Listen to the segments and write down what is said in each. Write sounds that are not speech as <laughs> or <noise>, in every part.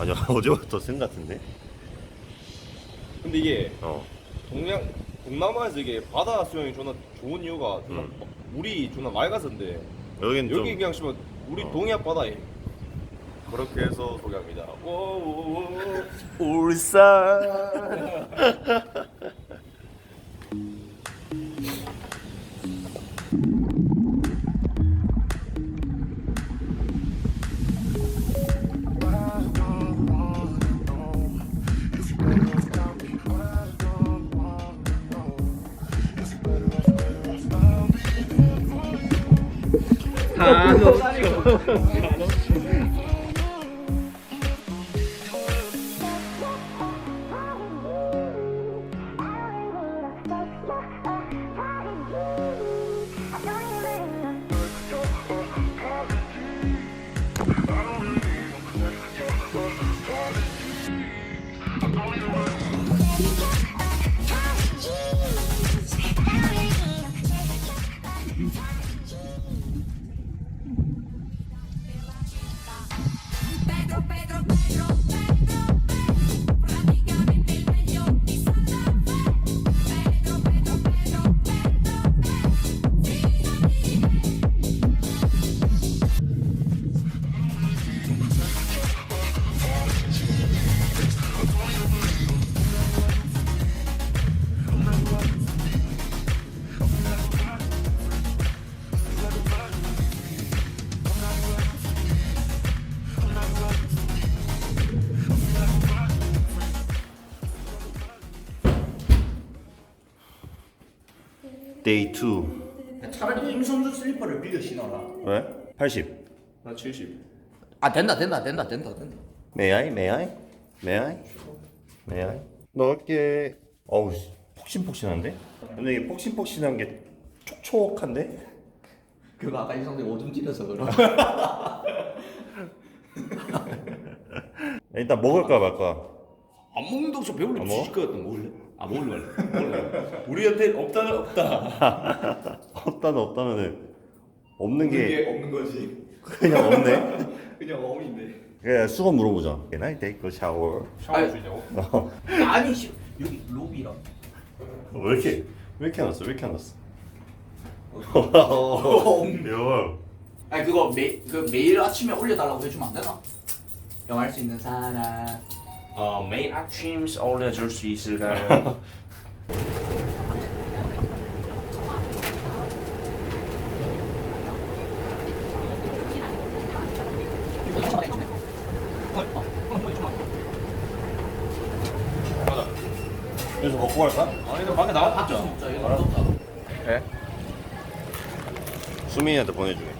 아니야 <laughs> 어제부터 센 같은데? 근데 이게 어 동양 동남아에서 이게 바다 수영이 존나 좋은 이유가 존나 음. 막 물이 존나 맑아서인데 여긴 여기 좀 그냥 씨발 우리 어. 동해안 바다에 그렇게 해서 소개합니다. 오오오 울산 <laughs> あの。 데이 2 차라리 임선주 슬리퍼를 빌려 신어라. 왜? 80 나 70. 아 된다 된다 된다 된다 된다. 메아이 메아이 메아이 메아이 넓게 어우 씨, 폭신폭신한데? 근데 이게 폭신폭신한 게 촉촉한데? 그거 아까 임선주 오줌 찌려서 그래. <laughs> <laughs> 일단 먹을까 말까 안 먹는 독서 배불리 안 먹어? 뒤질 것 같다 먹을래? 아 말래. 먹을래. 우리한테 없다는 없다. <laughs> 없다는 없다면은 없는 게 없는 거지. 그냥 없네 <laughs> 그냥 어음인데. 그래 수건 물어보자 Can I take a shower? 샤워 아니. 주냐고? 아니 씨 여기 로비랑. 왜 이렇게 왜 이렇게 안 왔어? 왜 이렇게 안 왔어? <laughs> 야 아니 그거 매, 그 매일 아침에 올려달라고 해주면 안 되나? 병할 수 있는 사람. 어, 매일 아침 올려줄 수 있을까요? 여기서 먹고 갈까? 아니 너 밖에 이거 무섭다. 네. 수민이한테 보내주게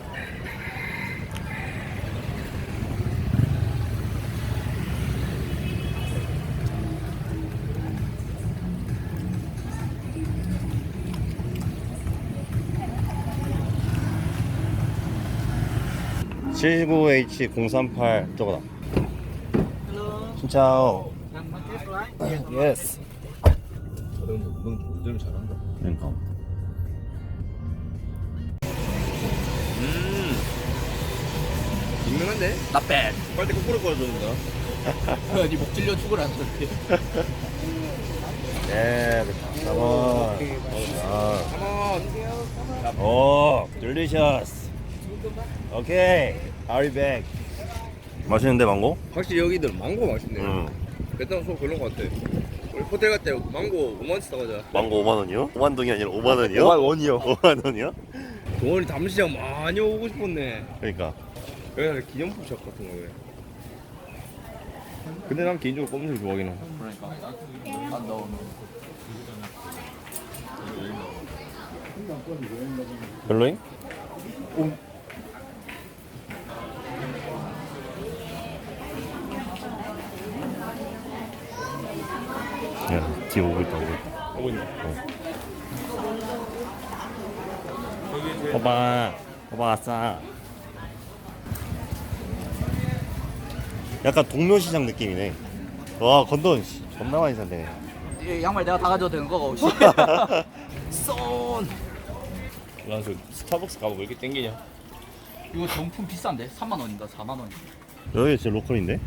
(79H038) 저거다 진짜 예스 넌넌 잘한다. 그러니까 유명한데? 나 뺀. 빨대 거꾸로 꺼주는다. 네목 찔려 죽으라는 소리. 예 가만 아. 가만. 오, delicious. 오케이, Be back. 맛있는데 망고? 확실히 여기들 망고 맛있네. 응. 베트남 소 별론 것 같아. 우리 호텔 갈 때 망고 5만 원씩 사가자. 망고 5만 원이요? 5만 동이 아니라 5만 원이요? 5만 원이요. 5만 원이요? 동원이 담시장 많이 오고 싶었네. 그러니까 여기가 기념품 샵 같은 거에. 근데 난 개인적으로 검은색 좋아하긴 해. 그러니까. 안 넣으면. 별로잉? 야, 뒤에 오고 있다, 오고 있다. 오고 있네. 오빠, 오빠 왔어. 약간 동묘시장 느낌이네. 와, 건돈 씨, 겁나 많이 샀네. 이 양말 내가 다 가져도 되는 거가 없이. <laughs> 쏜. 난그 스타벅스 가면 왜 이렇게 땡기냐? 이거 정품 비싼데? 3만 원인가 4만 원. 여기 진짜 로컬인데?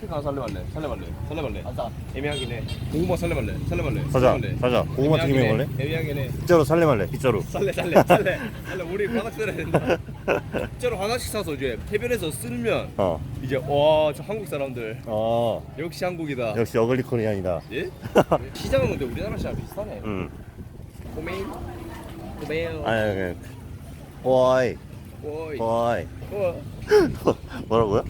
살래 말래? 살래 말래? 안 사. 애매하긴 해. 고구마 살래 말래? 살래 말래? 사자? 사자 고구마 튀김 애매하긴 먹을래? 해. 애매하긴 해. 빗자루 살래 말래 빗자루 살래 살래 살래 <laughs> 살래 우리 바닥 써야 된다. <laughs> 진짜로 하나씩 사서 이제 해변에서 쓸면 어. 이제 와저 한국 사람들 어 역시 한국이다. 역시 어글리 코리안이다 예? <laughs> 시장은 근데 우리나라 시장 비슷하네. 응 고메인 고메인 아니 그 오이 오이 오이 어 뭐라고요?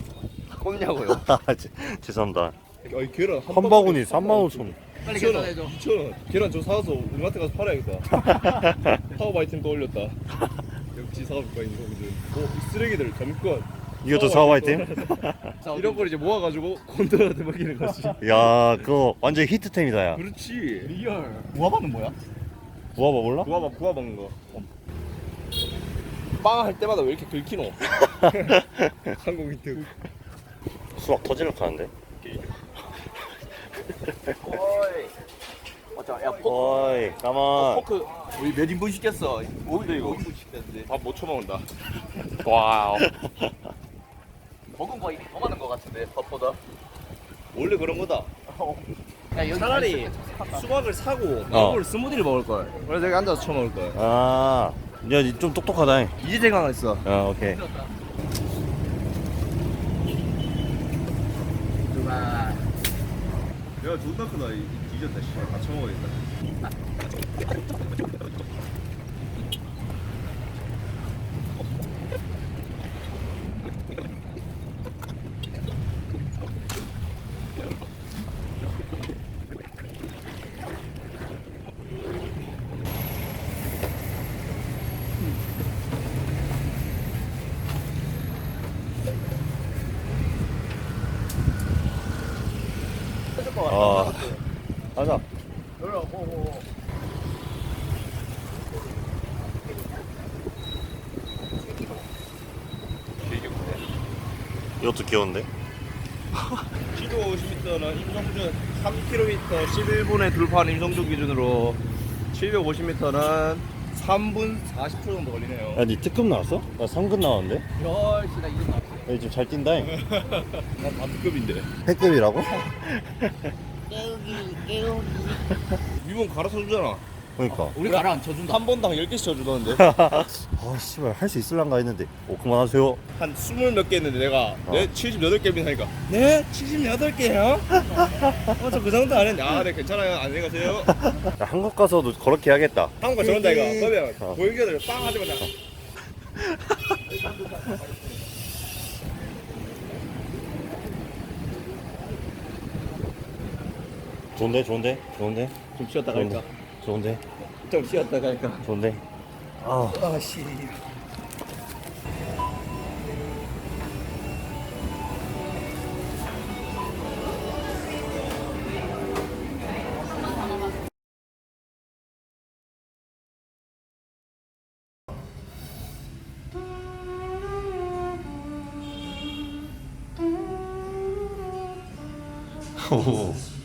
꼽냐고요? <laughs> 아, 죄- 죄송합니다 어이 계란 한 바구니 3만 5천 빨리 2천 원 계산해줘. 2천 원 계란 저 사서 우리 마트 가서 팔아야겠다 <laughs> 사업 아이템 또 올렸다 역시 사업가인 거거든 어이 쓰레기들 잠깐 이것도 사업 아이템? <laughs> 이런 걸 이제 모아가지고 곤돌한테 먹이는 거지 야 그거 완전 히트템이다 야 그렇지 리얼. 무화과는 뭐야? 뭐봐 몰라? 구워 구워 먹는 거. 빵 할 때마다 왜 이렇게 긁히노? 한국인 들 수박 터지를 하는데 맞아, 야 포크. 오이 가만 포크. 우리 몇 인분 시켰어? 5인분 이거. 5인분 시켰는데 밥 못 처먹는다. <laughs> 와우. 먹은 거 이미 더 많은 거 같은데 밥보다. 원래 그런 거다. 야 여기 차라리 수박을 사고 망고를 스무디를 먹을 걸. 그래서 여기 앉아서 처먹을 걸. 아, 야, 좀 똑똑하다. 이제 생각했어. 아, 오케이. 그 만. 야 존나 크다. 이- 이 뒤졌다. 씨발 다 처먹어야겠다. 아, 가자. 이것도 귀여운데? <laughs> 시도 50m는 임성준 3km 11분에 돌파한 임성준 기준으로 750m는 3분 40초 정도 걸리네요. 야, 니 특급 나왔어? 나 3급 나왔는데? 열시 나 이거 나왔어. 야, 지금 잘 뛴다. 난 <laughs> 반급인데. 패급이라고? <laughs> 미분 갈아서 주잖아. 그러니까. 우리 가라앉혀 준다. 한 번당 10개씩 쳐주던데. <laughs> 아, 씨발, 할 수 있을란가 했는데. 오, 그만하세요. 한 20 몇 개 했는데 내가 어. 네 78개 하니까 네 78개요? <laughs> 어저 그 정도 안 했는데 아네 괜찮아요 안녕히 가세요 야, 한국 가서도 그렇게 해야겠다. 한국가 저런다 이거 그러면 어. 보행자들 빵 하자마자 <laughs> 좋은데, 좋은데, 좋은데, 좀 쉬었다 좋은데, 좋은데, 좀 쉬었다 갈까? 좋은데. 아, 아씨. 오. <laughs>